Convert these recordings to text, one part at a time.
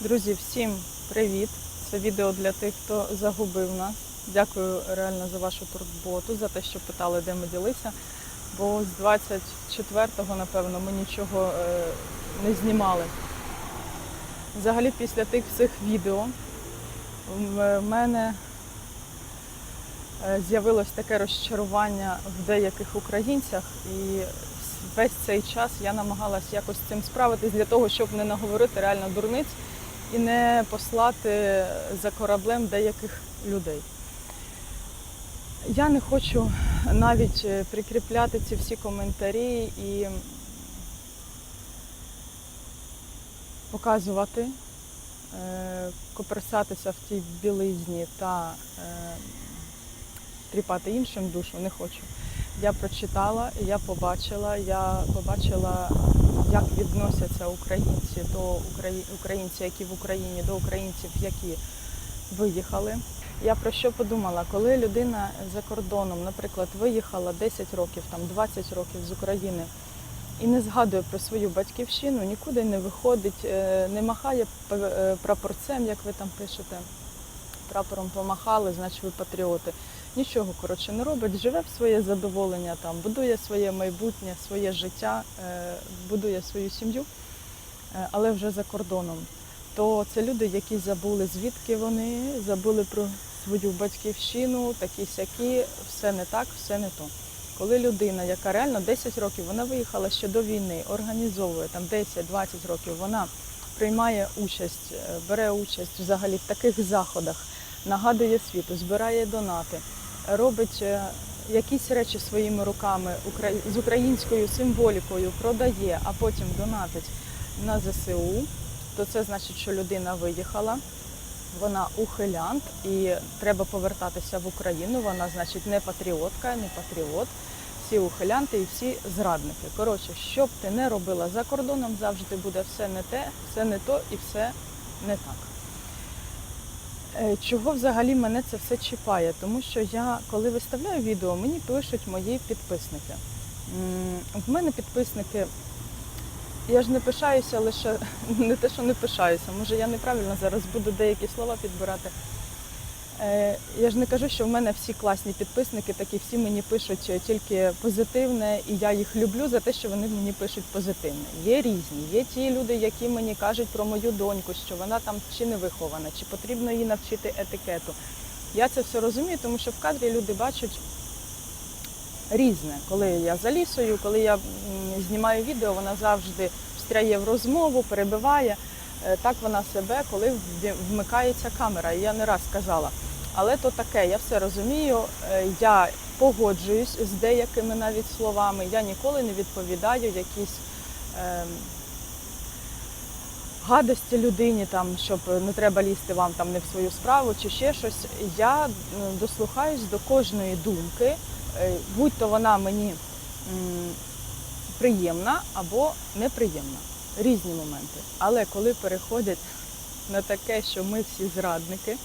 Друзі, всім привіт! Це відео для тих, хто загубив нас. Дякую реально за вашу турботу, за те, що питали, де ми ділися. Бо з 24-го, напевно, ми нічого е, не знімали. Взагалі, після тих всіх відео в мене е, з'явилось таке розчарування в деяких українцях, і весь цей час я намагалась якось цим справитись для того, щоб не наговорити реально дурниць і не послати за кораблем деяких людей. Я не хочу навіть е, прикріпляти ці всі коментарі і показувати, е, коперсатися в тій білизні та е, тріпати іншим душу не хочу. Я прочитала, я побачила, я побачила, як відносяться українці до Украї... українців, які в Україні, до українців, які виїхали. Я про що подумала, коли людина за кордоном, наприклад, виїхала 10 років, там 20 років з України і не згадує про свою батьківщину, нікуди не виходить, е, не махає е, прапорцем, як ви там пишете. Прапором помахали, значить ви патріоти. Нічого коротше не робить, живе в своє задоволення, там будує своє майбутнє, своє життя, е, будує свою сім'ю, е, але вже за кордоном. То це люди, які забули, звідки вони, забули про свою батьківщину, такі сякі, все не так, все не то. Коли людина, яка реально 10 років, вона виїхала ще до війни, організовує там 10-20 років, вона приймає участь, е, бере участь взагалі в таких заходах, нагадує світу, збирає донати, робить е, якісь речі своїми руками з українською символікою, продає, а потім донатить на ЗСУ, то це значить, що людина виїхала. Вона ухилянт і треба повертатися в Україну. Вона, значить, не патріотка, не патріот. Всі ухилянти і всі зрадники. Коротше, що б ти не робила за кордоном, завжди буде все не те, все не то і все не так. Е, Чого взагалі мене це все чіпає? Тому що я, коли виставляю відео, мені пишуть мої підписники. В мене підписники, я ж не пишаюся лише не те, що не пишаюся, може я неправильно зараз буду деякі слова підбирати. Е, Я ж не кажу, що в мене всі класні підписники, такі всі мені пишуть е, тільки позитивне, і я їх люблю за те, що вони мені пишуть позитивне. Є різні, є ті люди, які мені кажуть про мою доньку, що вона там чи не вихована, чи потрібно їй навчити етикету. Я це все розумію, тому що в кадрі люди бачать різне. Коли я за лісою, коли я знімаю відео, вона завжди встряє в розмову, перебиває. Е, Так вона себе, коли вмикається камера. Я не раз казала. Але то таке, я все розумію. Е, Я погоджуюсь з деякими навіть словами. Я ніколи не відповідаю якісь ем, гадості людині, там, щоб не треба лізти вам там не в свою справу чи ще щось. Я дослухаюсь до кожної думки, е, будь-то вона мені приємна або неприємна. Різні моменти. Але коли переходять на таке, що ми всі зрадники,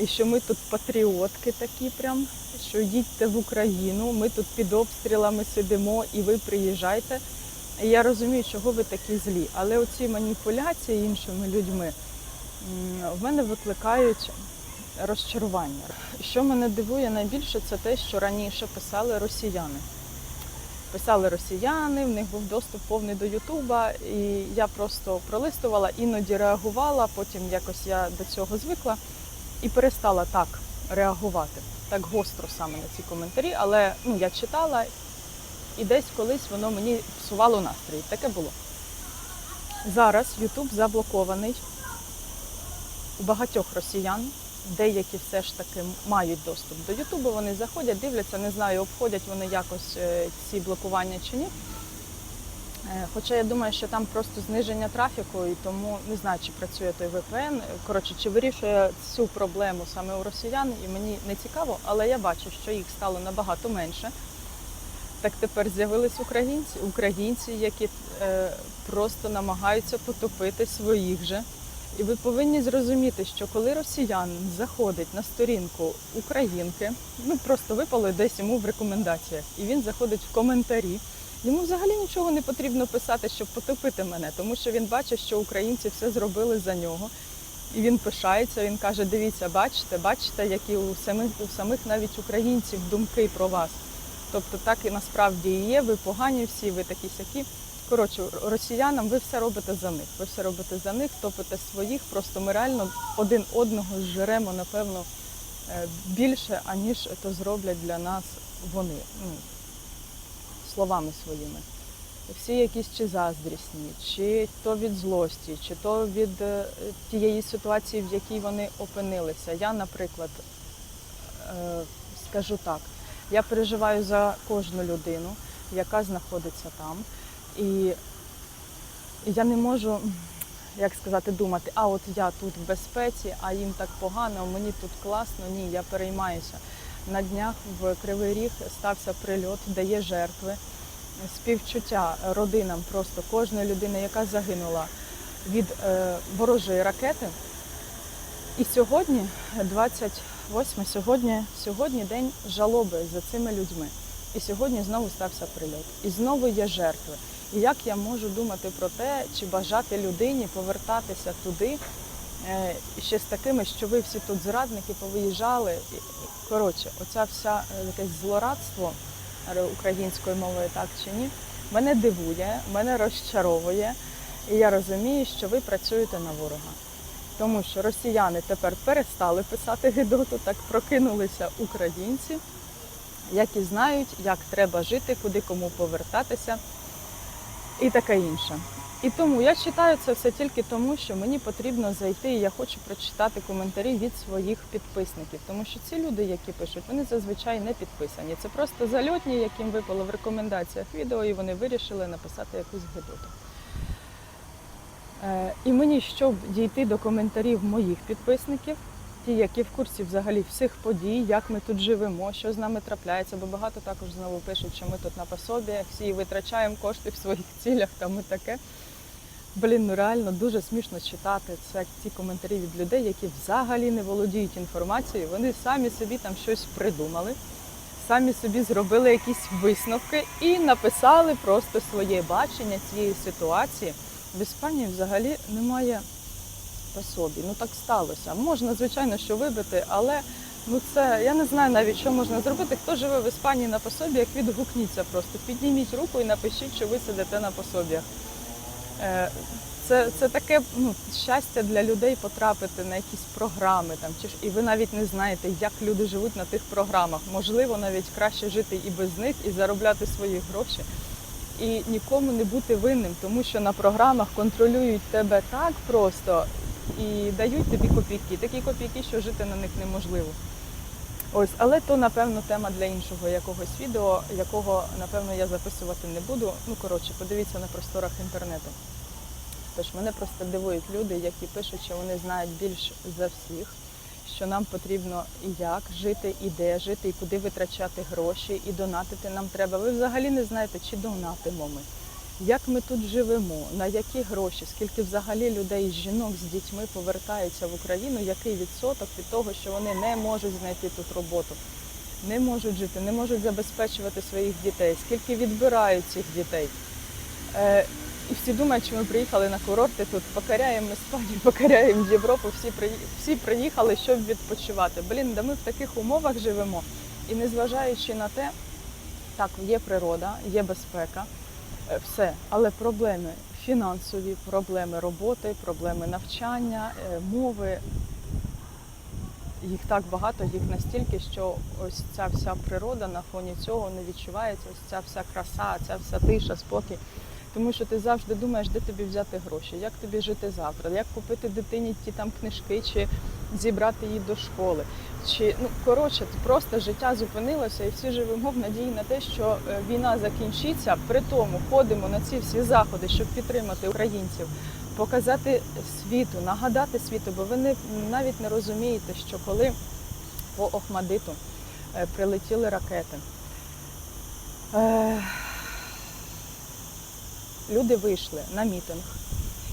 і що ми тут патріотки такі прям, що їдьте в Україну, ми тут під обстрілами сидимо і ви приїжджайте. Я розумію, чого ви такі злі. Але оці маніпуляції іншими людьми в мене викликають розчарування. Що мене дивує найбільше, це те, що раніше писали росіяни. Писали росіяни, в них був доступ повний до Ютуба, і я просто пролистувала, іноді реагувала, потім якось я до цього звикла і перестала так реагувати, так гостро саме на ці коментарі. Але ну, я читала, і десь колись воно мені псувало настрій. Таке було. Зараз Ютуб заблокований у багатьох росіян. Деякі все ж таки мають доступ до Ютубу, вони заходять, дивляться, не знаю, обходять вони якось е, ці блокування чи ні. Е, Хоча я думаю, що там просто зниження трафіку, і тому не знаю, чи працює той VPN. Коротше, чи вирішує цю проблему саме у росіян, і мені не цікаво, але я бачу, що їх стало набагато менше. Так тепер з'явились українці, українці, які е, просто намагаються потопити своїх же. І ви повинні зрозуміти, що коли росіянин заходить на сторінку українки, ну просто випало десь йому в рекомендаціях, і він заходить в коментарі Йому взагалі нічого не потрібно писати, щоб потопити мене, тому що він бачить, що українці все зробили за нього. І він пишається, він каже: дивіться, бачите, бачите, які у самих, у самих навіть українців думки про вас. Тобто так і насправді і є, ви погані всі, ви такі сякі. Коротше, росіянам ви все робите за них. Ви все робите за них, топите своїх. Просто ми реально один одного зжеремо, напевно, е, більше, аніж то зроблять для нас вони. Ну, словами своїми. Всі якісь чи заздрісні, чи то від злості, чи то від е, тієї ситуації, в якій вони опинилися. Я, наприклад, е, скажу так, я переживаю за кожну людину, яка знаходиться там. І я не можу, як сказати, думати, а от я тут в безпеці, а їм так погано, мені тут класно. Ні, я переймаюся. На днях в Кривий Ріг стався прильот, де є жертви. Співчуття родинам просто кожної людини, яка загинула від е, ворожої ракети. І сьогодні, 28, сьогодні, сьогодні день жалоби за цими людьми. І сьогодні знову стався прильот. І знову є жертви. І як я можу думати про те, чи бажати людині повертатися туди е, ще з такими, що ви всі тут зрадники повиїжджали. Коротше, оця вся е, якесь злорадство е, українською мовою, так чи ні, мене дивує, мене розчаровує. І я розумію, що ви працюєте на ворога. Тому що росіяни тепер перестали писати гидоту, так прокинулися українці, які знають, як треба жити, куди кому повертатися і таке інше. І тому я читаю це все тільки тому, що мені потрібно зайти, і я хочу прочитати коментарі від своїх підписників, тому що ці люди, які пишуть, вони зазвичай не підписані. Це просто зальотні, яким випало в рекомендаціях відео, і вони вирішили написати якусь гидоту. Е, І мені, щоб дійти до коментарів моїх підписників, ті, які в курсі взагалі всіх подій, як ми тут живемо, що з нами трапляється, бо багато також знову пишуть, що ми тут на пособі, всі витрачаємо кошти в своїх цілях там і таке. Блін, ну реально дуже смішно читати це ці коментарі від людей, які взагалі не володіють інформацією. Вони самі собі там щось придумали, самі собі зробили якісь висновки і написали просто своє бачення цієї ситуації. В Іспанії взагалі немає пособі. Ну так сталося. Можна, звичайно, що вибити, але ну це я не знаю навіть, що можна зробити. Хто живе в Іспанії на пособі, як відгукніться просто. Підніміть руку і напишіть, що ви сидите на пособіях. Е, Це, це таке ну, щастя для людей потрапити на якісь програми там, чи ж і ви навіть не знаєте, як люди живуть на тих програмах. Можливо, навіть краще жити і без них, і заробляти свої гроші, і нікому не бути винним, тому що на програмах контролюють тебе так просто і дають тобі копійки. Такі копійки, що жити на них неможливо. Ось, але то, напевно, тема для іншого якогось відео, якого, напевно, я записувати не буду. Ну, коротше, подивіться на просторах інтернету. Тож мене просто дивують люди, які пишуть, що вони знають більш за всіх, що нам потрібно і як жити, і де жити, і куди витрачати гроші, і донатити нам треба. Ви взагалі не знаєте, чи донатимо ми, як ми тут живемо, на які гроші, скільки взагалі людей, жінок з дітьми повертаються в Україну, який відсоток від того, що вони не можуть знайти тут роботу, не можуть жити, не можуть забезпечувати своїх дітей, скільки відбирають цих дітей. Е, і всі думають, що ми приїхали на курорти тут, покоряємо Іспанію, покоряємо Європу, всі, всі приїхали, щоб відпочивати. Блін, да ми в таких умовах живемо. І незважаючи на те, так, є природа, є безпека, все, але проблеми фінансові, проблеми роботи, проблеми навчання, е, мови. Їх так багато, їх настільки, що ось ця вся природа на фоні цього не відчувається, ось ця вся краса, ця вся тиша, спокій. Тому що ти завжди думаєш, де тобі взяти гроші, як тобі жити завтра, як купити дитині ті там книжки, чи зібрати її до школи. Чи ну коротше, просто життя зупинилося, і всі живемо в надії на те, що е, війна закінчиться. При тому ходимо на ці всі заходи, щоб підтримати українців, показати світу, нагадати світу, бо ви не навіть не розумієте, що коли по Охмадиту е, прилетіли ракети. Е, люди вийшли на мітинг.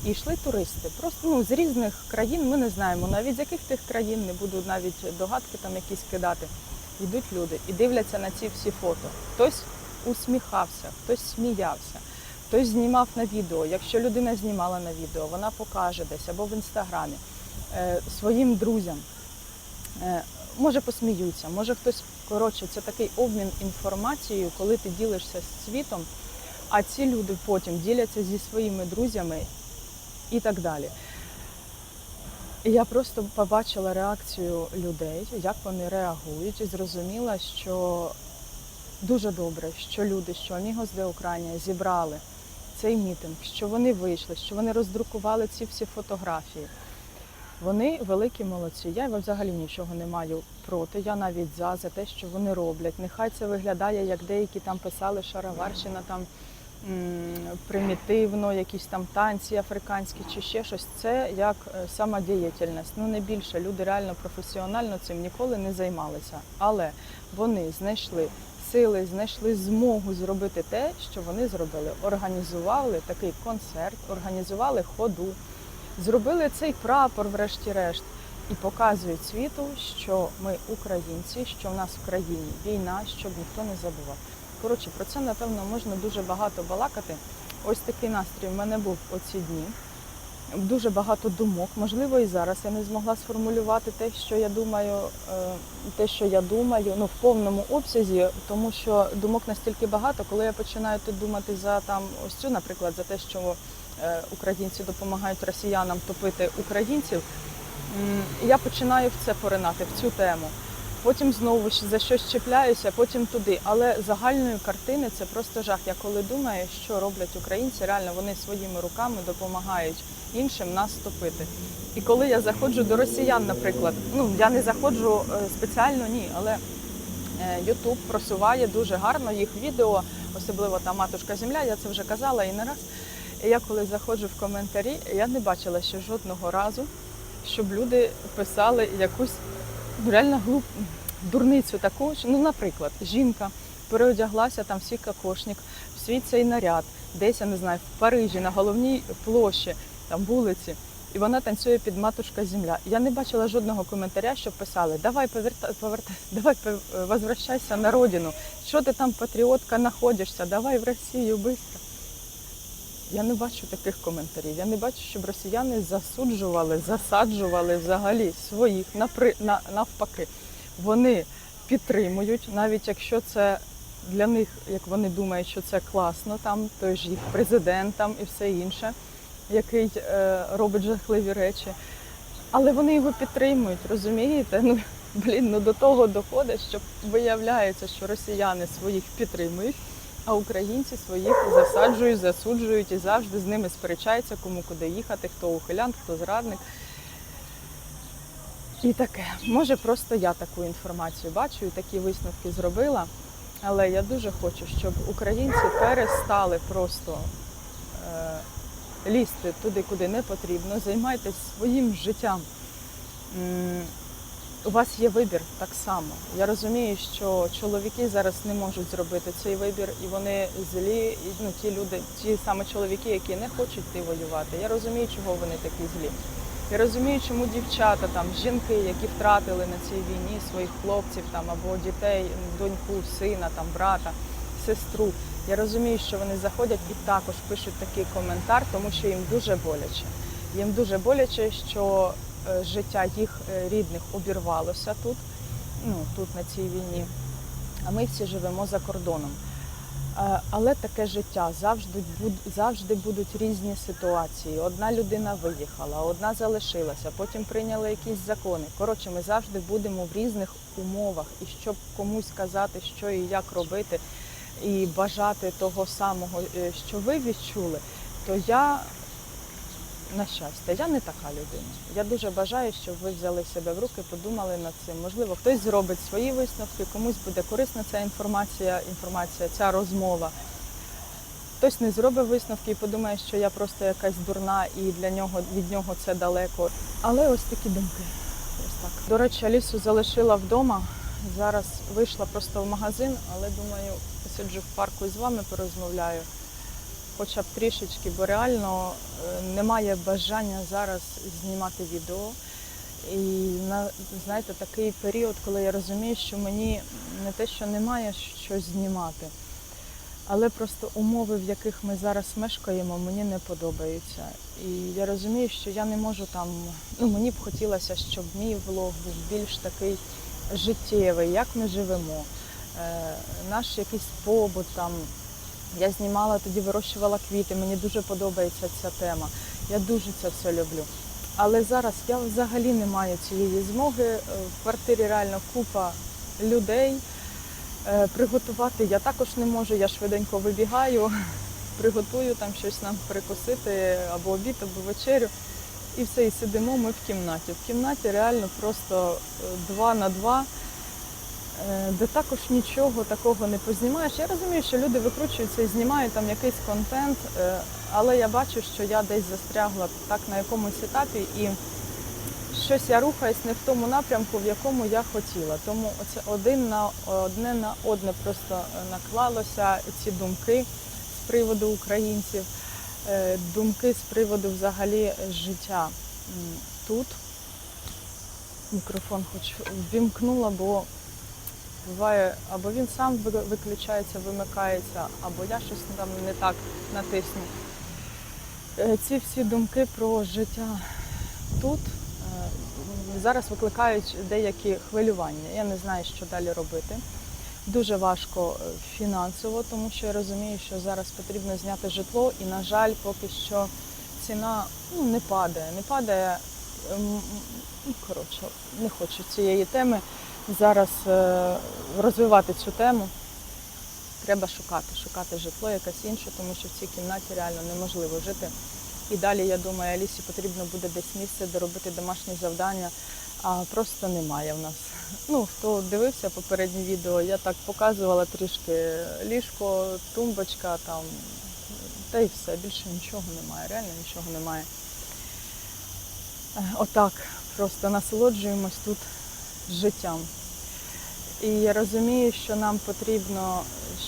І йшли туристи, просто ну, з різних країн, ми не знаємо, навіть з яких тих країн, не буду навіть догадки там якісь кидати. Йдуть люди і дивляться на ці всі фото. Хтось усміхався, хтось сміявся, хтось знімав на відео. Якщо людина знімала на відео, вона покаже десь або в інстаграмі е, своїм друзям. Е, Може посміються, може хтось коротше, це такий обмін інформацією, коли ти ділишся з світом, а ці люди потім діляться зі своїми друзями і так далі. Я просто побачила реакцію людей, як вони реагують, і зрозуміла, що дуже добре, що люди, що Амігос де Україна зібрали цей мітинг, що вони вийшли, що вони роздрукували ці всі фотографії. Вони великі молодці. Я взагалі нічого не маю проти. Я навіть за, за те, що вони роблять. Нехай це виглядає, як деякі там писали шароварщина там примітивно, якісь там танці африканські чи ще щось. Це як е, самодіяльність. Ну не більше. Люди реально професіонально цим ніколи не займалися. Але вони знайшли сили, знайшли змогу зробити те, що вони зробили. Організували такий концерт, організували ходу, зробили цей прапор, врешті-решт, і показують світу, що ми українці, що в нас в країні війна, щоб ніхто не забував. Коротше, про це напевно можна дуже багато балакати. Ось такий настрій в мене був оці дні. Дуже багато думок. Можливо, і зараз я не змогла сформулювати те, що я думаю, е, те, що я думаю, ну в повному обсязі, тому що думок настільки багато, коли я починаю тут думати за там ось цю, наприклад, за те, що е, українці допомагають росіянам топити українців. Я починаю в це поринати, в цю тему. Потім знову за щось чіпляюся, потім туди. Але загальної картини це просто жах. Я коли думаю, що роблять українці, реально вони своїми руками допомагають іншим нас топити. І коли я заходжу до росіян, наприклад, ну я не заходжу е, спеціально, ні, але Ютуб просуває дуже гарно їх відео, особливо та матушка Земля, я це вже казала і не раз. Я коли заходжу в коментарі, я не бачила ще жодного разу, щоб люди писали якусь реально глуп дурницю таку. Ну, наприклад, жінка переодяглася там всі кокошник, в свій цей наряд, десь я не знаю, в Парижі, на головній площі, там вулиці. І вона танцює під матушка земля. Я не бачила жодного коментаря, що писали: давай поверта, поверта, давай возвращайся на родину. Що ти там, патріотка, знаходишся? Давай в Росію швидко. Я не бачу таких коментарів. Я не бачу, щоб росіяни засуджували, засаджували взагалі своїх напри... на... навпаки. Вони підтримують, навіть якщо це для них, як вони думають, що це класно, там той ж їх президент там і все інше, який е, робить жахливі речі. Але вони його підтримують, розумієте? Ну блін, ну до того доходить, що виявляється, що росіяни своїх підтримують, а українці своїх засаджують, засуджують і завжди з ними сперечаються, кому куди їхати, хто ухилянт, хто зрадник. І таке. Може, просто я таку інформацію бачу і такі висновки зробила. Але я дуже хочу, щоб українці перестали просто е, лізти туди, куди не потрібно. Займайтесь своїм життям. У вас є вибір так само. Я розумію, що чоловіки зараз не можуть зробити цей вибір, і вони злі, і, ну, ті люди, ті саме чоловіки, які не хочуть йти воювати. Я розумію, чого вони такі злі. Я розумію, чому дівчата, там, жінки, які втратили на цій війні своїх хлопців там, або дітей, доньку, сина, там, брата, сестру. Я розумію, що вони заходять і також пишуть такий коментар, тому що їм дуже боляче. Їм дуже боляче, що життя їх е, рідних обірвалося тут, ну, тут на цій війні. А ми всі живемо за кордоном. Е, Але таке життя завжди завжди будуть різні ситуації. Одна людина виїхала, одна залишилася, потім прийняли якісь закони. Коротше, ми завжди будемо в різних умовах. І щоб комусь сказати, що і як робити, і бажати того самого, е, що ви відчули, то я на щастя, я не така людина. Я дуже бажаю, щоб ви взяли себе в руки, подумали над цим. Можливо, хтось зробить свої висновки, комусь буде корисна ця інформація, інформація, ця розмова. Хтось не зробить висновки і подумає, що я просто якась дурна і для нього від нього це далеко. Але ось такі думки. Ось так. До речі, Алісу залишила вдома. Зараз вийшла просто в магазин, але думаю, посиджу в парку з вами порозмовляю хоча б трішечки, бо реально е, немає бажання зараз знімати відео. І на знаєте, такий період, коли я розумію, що мені не те, що немає що знімати. Але просто умови, в яких ми зараз мешкаємо, мені не подобаються. І я розумію, що я не можу там. Ну мені б хотілося, щоб мій влог був більш такий життєвий, як ми живемо, е, наш якийсь побут там. Я знімала тоді, вирощувала квіти. Мені дуже подобається ця тема. Я дуже це все люблю. Але зараз я взагалі не маю цієї змоги. Е, В квартирі реально купа людей. Е, Приготувати я також не можу. Я швиденько вибігаю, приготую там щось нам перекусити або обід, або вечерю. І все, і сидимо ми в кімнаті. В кімнаті реально просто е, два на два, де також нічого такого не познімаєш. Я розумію, що люди викручуються і знімають там якийсь контент, е, але я бачу, що я десь застрягла так на якомусь етапі і щось я рухаюсь не в тому напрямку, в якому я хотіла. Тому оце один на одне на одне просто е, наклалося ці думки з приводу українців, е, думки з приводу взагалі життя тут. Мікрофон хоч ввімкнула, бо буває або він сам виключається, вимикається, або я щось там не так натисну. Е, Ці всі думки про життя тут е, зараз викликають деякі хвилювання. Я не знаю, що далі робити. Дуже важко е, фінансово, тому що я розумію, що зараз потрібно зняти житло, і, на жаль, поки що ціна ну, не падає. Не падає. ем, коротше, не хочу цієї теми зараз е, розвивати цю тему. Треба шукати, шукати житло якесь інше, тому що в цій кімнаті реально неможливо жити. І далі, я думаю, Алісі потрібно буде десь місце, де робити домашні завдання, а просто немає в нас. Ну, хто дивився попереднє відео, я так показувала трішки ліжко, тумбочка там, та й все, більше нічого немає, реально нічого немає. Е, Отак, просто насолоджуємось тут життям. І я розумію, що нам потрібно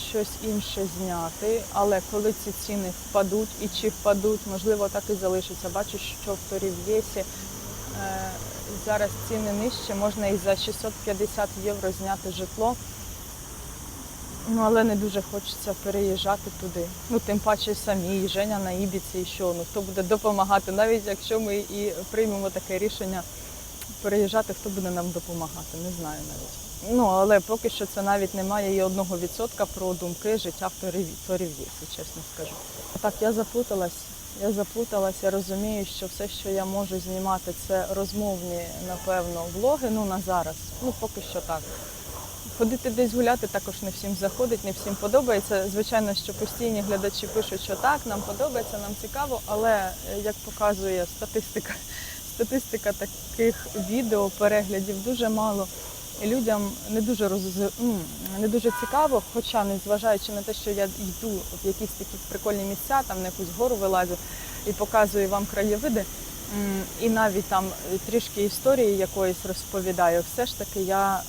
щось інше зняти, але коли ці ціни впадуть і чи впадуть, можливо, так і залишиться. Бачу, що в Торів'єсі е, зараз ціни нижче, можна і за 650 євро зняти житло. Ну, але не дуже хочеться переїжджати туди. Ну, тим паче самі, і Женя на Ібіці, і що, ну хто буде допомагати, навіть якщо ми і приймемо таке рішення переїжджати, хто буде нам допомагати, не знаю навіть. Ну, але поки що це навіть не має і одного відсотка про думки життя в Торів- Торів'єсі, чесно скажу. Так, я заплуталась. Я заплуталась, я розумію, що все, що я можу знімати, це розмовні, напевно, влоги. Ну на зараз. Ну поки що так. Ходити десь гуляти також не всім заходить, не всім подобається. Звичайно, що постійні глядачі пишуть, що так, нам подобається, нам цікаво, але е, як показує статистика, статистика таких відео, переглядів дуже мало. І людям не дуже роз... не дуже цікаво, хоча незважаючи на те, що я йду в якісь такі прикольні місця, там на якусь гору вилазю і показую вам краєвиди, і навіть там трішки історії якоїсь розповідаю, все ж таки я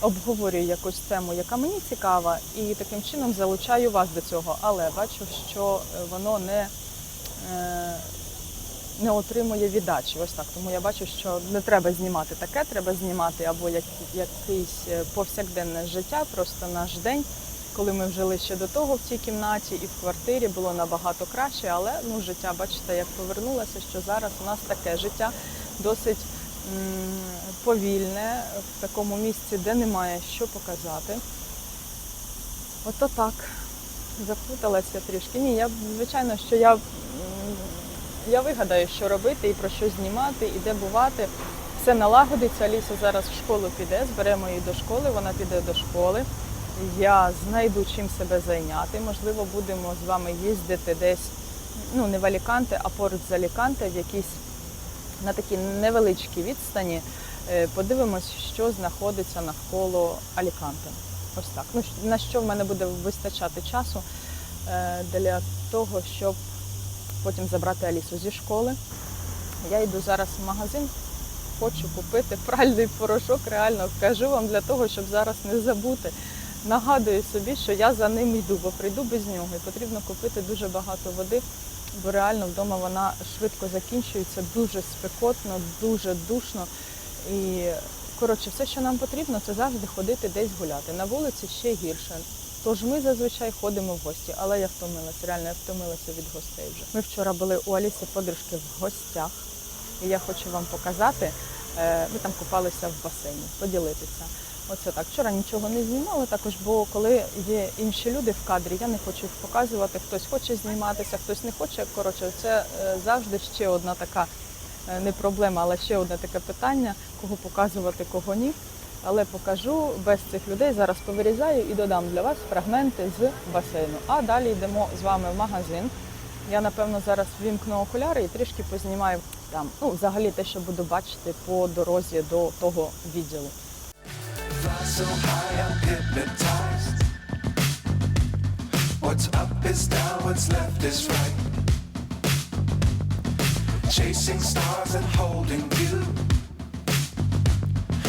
обговорюю якусь тему, яка мені цікава, і таким чином залучаю вас до цього. Але бачу, що воно не, е, не отримує віддачі. Ось так. Тому я бачу, що не треба знімати таке, треба знімати або як, якесь е, повсякденне життя, просто наш день. Коли ми жили ще до того в цій кімнаті і в квартирі було набагато краще, але ну життя, бачите, як повернулося, що зараз у нас таке життя досить м, повільне в такому місці, де немає що показати. Ото так. Заплуталася трішки. Ні, я звичайно, що я, я вигадаю, що робити і про що знімати, і де бувати. Все налагодиться. Аліса зараз в школу піде, зберемо її до школи, вона піде до школи. Я знайду чим себе зайняти. Можливо, будемо з вами їздити десь, ну не в Аліканте, а поруч з Аліканте, в якісь на такій невеличкій відстані. Е, Подивимось, що знаходиться навколо Аліканте. Ось так. Ну, на що в мене буде вистачати часу е, для того, щоб потім забрати Алісу зі школи. Я йду зараз в магазин, хочу купити пральний порошок, реально кажу вам для того, щоб зараз не забути. Нагадую собі, що я за ним йду, бо прийду без нього. І потрібно купити дуже багато води, бо реально вдома вона швидко закінчується, дуже спекотно, дуже душно. І коротше, все, що нам потрібно, це завжди ходити десь гуляти. На вулиці ще гірше. Тож ми зазвичай ходимо в гості, але я втомилася, реально я втомилася від гостей вже. Ми вчора були у Аліси подружки в гостях, і я хочу вам показати. Е, Ми там купалися в басейні, поділитися. Оце так. Вчора нічого не знімали також, бо коли є інші люди в кадрі, я не хочу їх показувати. Хтось хоче зніматися, хтось не хоче. Коротше, це е, завжди ще одна така е, не проблема, але ще одне таке питання, кого показувати, кого ні. Але покажу без цих людей. Зараз повирізаю і додам для вас фрагменти з басейну. А далі йдемо з вами в магазин. Я напевно зараз вімкну окуляри і трішки познімаю там. Ну, взагалі те, що буду бачити по дорозі до того відділу. What's up is down, what's left is right. Chasing stars and holding you.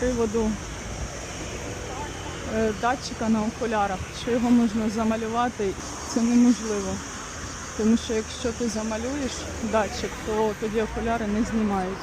Приводу е, датчика на окулярах, що його можна замалювати. Це неможливо. Тому що якщо ти замалюєш датчик, то тоді окуляри не знімають.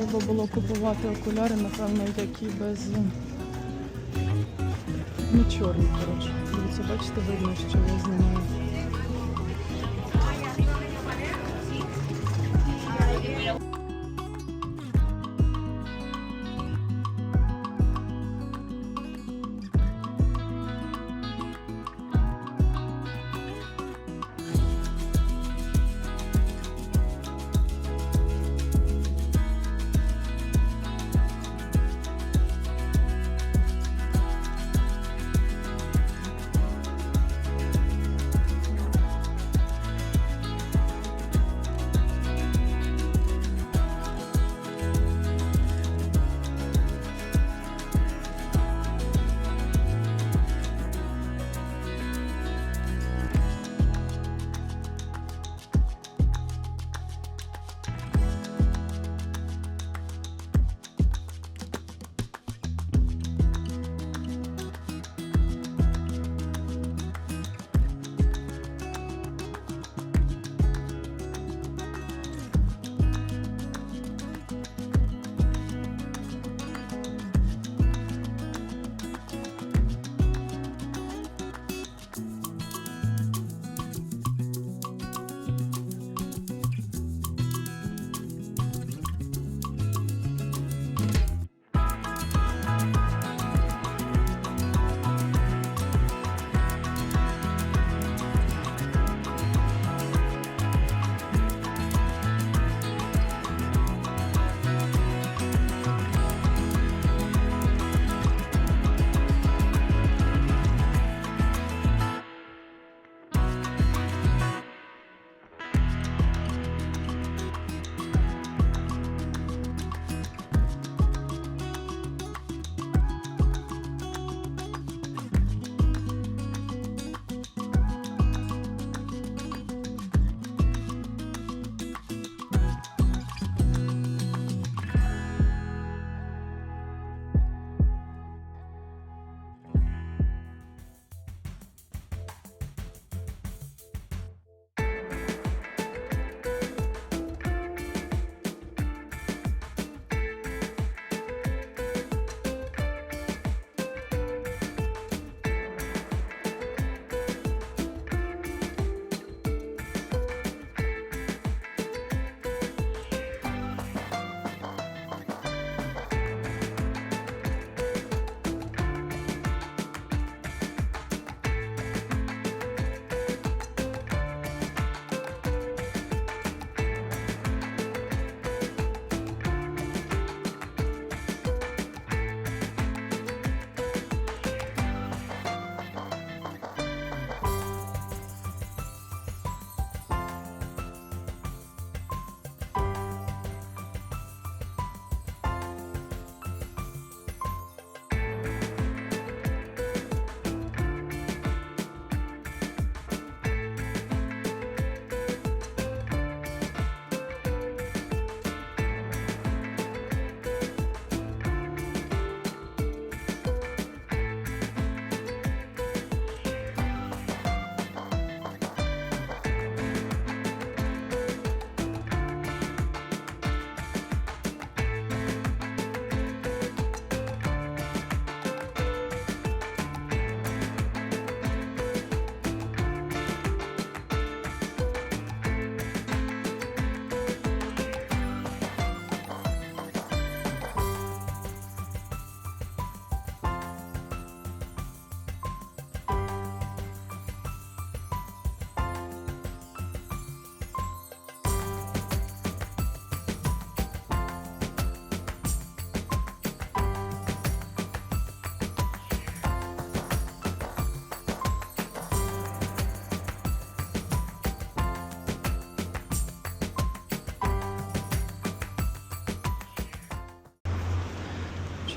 Треба було купувати окуляри, напевно, які без. ну чорні, коротше. Дивіться, бачите, видно, що я знімаю.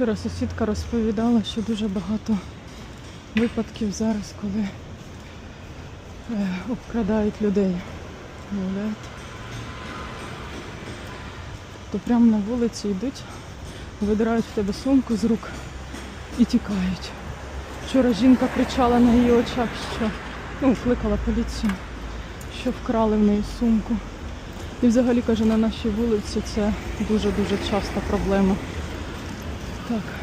Вчора сусідка розповідала, що дуже багато випадків зараз, коли е, обкрадають людей. Уявляєте? То прямо на вулиці йдуть, видирають в тебе сумку з рук і тікають. Вчора жінка кричала на її очах, що ну, кликала поліцію, що вкрали в неї сумку. І взагалі каже, на нашій вулиці це дуже-дуже часта проблема. Так.